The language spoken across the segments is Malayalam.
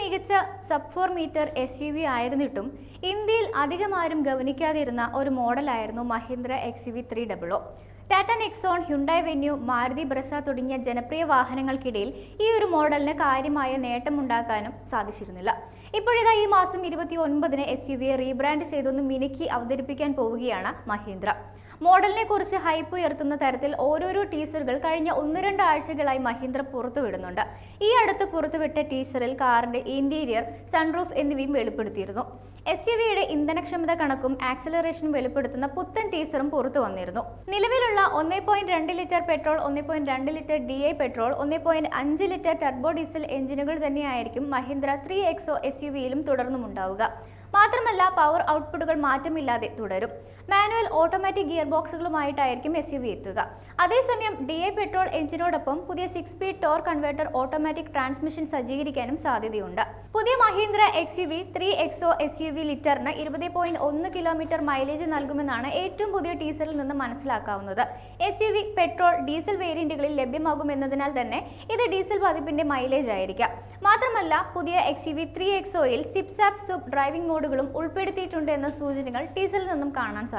മികച്ച sub four meter S U V ആയിരുന്നിട്ടും ഇന്ത്യയിൽ അധികം ആരും ഗവനിക്കാതിരുന്ന ഒരു മോഡലായിരുന്നു Mahindra X U V three double O Tata Nexon Hyundai Venue Maruti Brezza തുടങ്ങിയ ജനപ്രിയ വാഹനങ്ങൾക്കിടയിൽ ഈ ഒരു മോഡലിന് കാര്യമായ നേട്ടമുണ്ടാക്കാനും സാധിച്ചിരുന്നില്ല. ഇപ്പോഴിതാ ഈ മാസം ഇരുപത്തി ഒൻപതിന് എസ് യു വിയെ റീബ്രാൻഡ് ചെയ്തൊന്ന് മിനുക്കി അവതരിപ്പിക്കാൻ പോവുകയാണ് മഹീന്ദ്ര. മോഡലിനെ കുറിച്ച് ഹൈപ്പ് ഉയർത്തുന്ന തരത്തിൽ ഓരോരോ ടീസറുകൾ കഴിഞ്ഞ ഒന്ന് രണ്ട് ആഴ്ചകളായി മഹീന്ദ്ര പുറത്തുവിടുന്നുണ്ട്. ഈ അടുത്ത് പുറത്തുവിട്ട ടീസറിൽ കാറിന്റെ ഇന്റീരിയർ സൺറൂഫ് എന്നിവയും വെളിപ്പെടുത്തിയിരുന്നു. എസ് യു വിയുടെ ഇന്ധനക്ഷമത കണക്കും ആക്സിലറേഷൻ വെളിപ്പെടുത്തുന്ന പുത്തൻ ടീസറും പുറത്തു വന്നിരുന്നു. നിലവിലുള്ള ഒന്നേ പോയിന്റ് രണ്ട് ലിറ്റർ പെട്രോൾ ഒന്നേ പോയിന്റ് രണ്ട് ലിറ്റർ ഡി ഐ പെട്രോൾ ഒന്നേ പോയിന്റ് അഞ്ച് ലിറ്റർ ടർബോ ഡീസൽ എഞ്ചിനുകൾ തന്നെയായിരിക്കും Mahindra three XO S U വിയിലും തുടർന്നുമുണ്ടാവുക. മാത്രമല്ല പവർ ഔട്ട്പുട്ടുകൾ മാറ്റമില്ലാതെ തുടരും. മാനുവൽ ഓട്ടോമാറ്റിക് ഗിയർ ബോക്സുകളുമായിട്ടായിരിക്കും എസ് യു വി എത്തുക. അതേസമയം ഡി എ പെട്രോൾ എഞ്ചിനോടൊപ്പം പുതിയ six speed torque converter automatic transmission സജ്ജീകരിക്കാനും സാധ്യതയുണ്ട്. പുതിയ Mahindra X U V three XO S U V ലിറ്ററിന് ഇരുപത് പോയിന്റ് ഒന്ന് കിലോമീറ്റർ മൈലേജ് നൽകുമെന്നാണ് ഏറ്റവും പുതിയ ടീസറിൽ നിന്ന് മനസ്സിലാക്കാവുന്നത്. S U V petrol diesel വേരിയന്റുകളിൽ ലഭ്യമാകുമെന്നതിനാൽ തന്നെ ഇത് ഡീസൽ പതിപ്പിന്റെ മൈലേജ് ആയിരിക്കാം. മാത്രമല്ല പുതിയ എക്സ് യു വി ത്രീ എക്സോയിൽ സിപ്സാപ് സൂപ്പ് ഡ്രൈവിംഗ് മോഡുകളും ഉൾപ്പെടുത്തിയിട്ടുണ്ട് എന്ന സൂചനകൾ ടീസറിൽ നിന്നും കാണാൻ സാധിക്കും.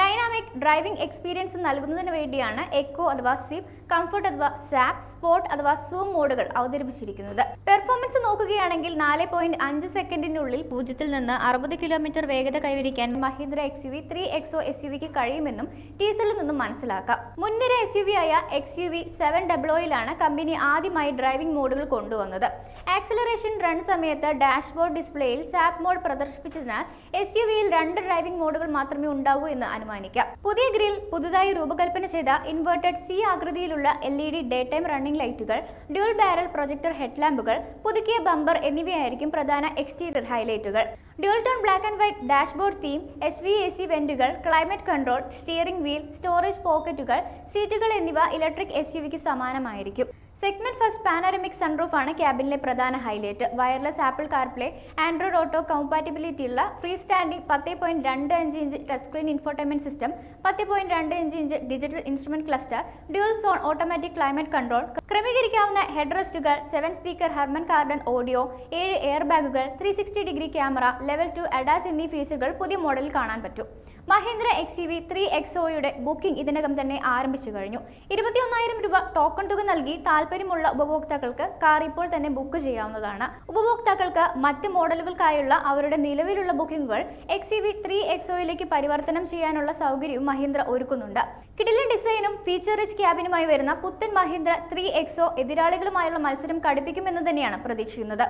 ഡൈനാമിക് ഡ്രൈവിംഗ് എക്സ്പീരിയൻസ് നൽകുന്നതിന് വേണ്ടിയാണ് എക്കോ അഥവാ സിപ് കംഫർട്ട് അഥവാ സാപ് സ്പോർട്ട് അഥവാ സൂം മോഡുകൾ അവതരിപ്പിച്ചിരിക്കുന്നത്. പെർഫോമൻസ് നോക്കുകയാണെങ്കിൽ നാല് പോയിന്റ് അഞ്ച് സെക്കൻഡിനുള്ളിൽ പൂജ്യത്തിൽ നിന്ന് അറുപത് കിലോമീറ്റർ വേഗത കൈവരിക്കാൻ Mahindra X U V three XO S U വിക്ക് കഴിയുമെന്നും ടീസറിൽ നിന്നും മനസ്സിലാക്കാം. മുൻനിര എസ് യു വി ആയ എക്സ് യു വി സെവൻ ഡബ്ലോയിലാണ് കമ്പനി ആദ്യമായി ഡ്രൈവിംഗ് മോഡുകൾ കൊണ്ടുവന്നത്. ആക്സിലറേഷൻ റൺ സമയത്ത് ഡാഷ്ബോർഡ് ഡിസ്പ്ലേയിൽ സാപ് മോഡ് പ്രദർശിപ്പിച്ചതിനാൽ എസ് യു വിയിൽ രണ്ട് ഡ്രൈവിംഗ് മോഡുകൾ മാത്രമേ ഉണ്ടാവൂ എന്ന് അനുമാനിക്കാം. പുതിയ ഗ്രിൽ പുതുതായി രൂപകൽപ്പന ചെയ്ത ഇൻവേർട്ടഡ് സി ആകൃതിയിലുള്ള L E D day time running ലൈറ്റുകൾ ഡ്യൂൾ ബാരൽ പ്രൊജക്ടർ ഹെഡ്ലാമ്പുകൾ പുതുക്കിയ ബമ്പർ എന്നിവയായിരിക്കും പ്രധാന exterior ഹൈലൈറ്റുകൾ. Dual tone black and white dashboard theme H V A C വെന്റുകൾ climate control steering wheel storage പോക്കറ്റുകൾ സീറ്റുകൾ എന്നിവ ഇലക്ട്രിക് എസ് യു വിക്ക് സമാനമായിരിക്കും. സെഗ്മെന്റ് ഫസ്റ്റ് പാനറമിക് സൺറൂഫ് ആണ് ക്യാബിനിലെ പ്രധാന highlight wireless Apple CarPlay Android Auto compatibility ഉള്ള ഫ്രീ സ്റ്റാൻഡിംഗ് പത്ത് പോയിന്റ് രണ്ട് അഞ്ച് inch touch screen infotainment system പത്ത് പോയിന്റ് രണ്ട് അഞ്ച് inch digital instrument cluster dual zone automatic climate control ക്രമീകരിക്കാവുന്ന head റെസ്റ്റുകൾ seven speaker Harman Kardon audio ഏഴ് എയർ ബാഗുകൾ three degree camera level two ADAS എന്നീ ഫീച്ചറുകൾ പുതിയ മോഡലിൽ കാണാൻ പറ്റും. Mahindra X U V three എക്സോയുടെ booking ഇതിനകം തന്നെ ആരംഭിച്ചു കഴിഞ്ഞു. ഇരുപത്തിയൊന്നായിരം രൂപ ടോക്കൺ തുക നൽകി താല്പര്യമുള്ള ഉപഭോക്താക്കൾക്ക് കാർ ഇപ്പോൾ തന്നെ ബുക്ക് ചെയ്യാവുന്നതാണ്. ഉപഭോക്താക്കൾക്ക് മറ്റ് മോഡലുകൾക്കായുള്ള അവരുടെ നിലവിലുള്ള ബുക്കിംഗുകൾ എക്സ് യു വി ത്രീ എക്സോയിലേക്ക് പരിവർത്തനം ചെയ്യാനുള്ള സൗകര്യവും മഹീന്ദ്ര ഒരുക്കുന്നുണ്ട്. കിടിലൻ ഡിസൈനും ഫീച്ചർ റിച്ച് ക്യാബിനുമായി വരുന്ന പുത്തൻ മഹീന്ദ്ര ത്രീ എക്സോ എതിരാളികളുമായുള്ള മത്സരം കടുപ്പിക്കുമെന്ന് തന്നെയാണ് പ്രതീക്ഷിക്കുന്നത്.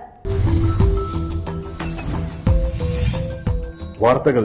വാർത്തകൾ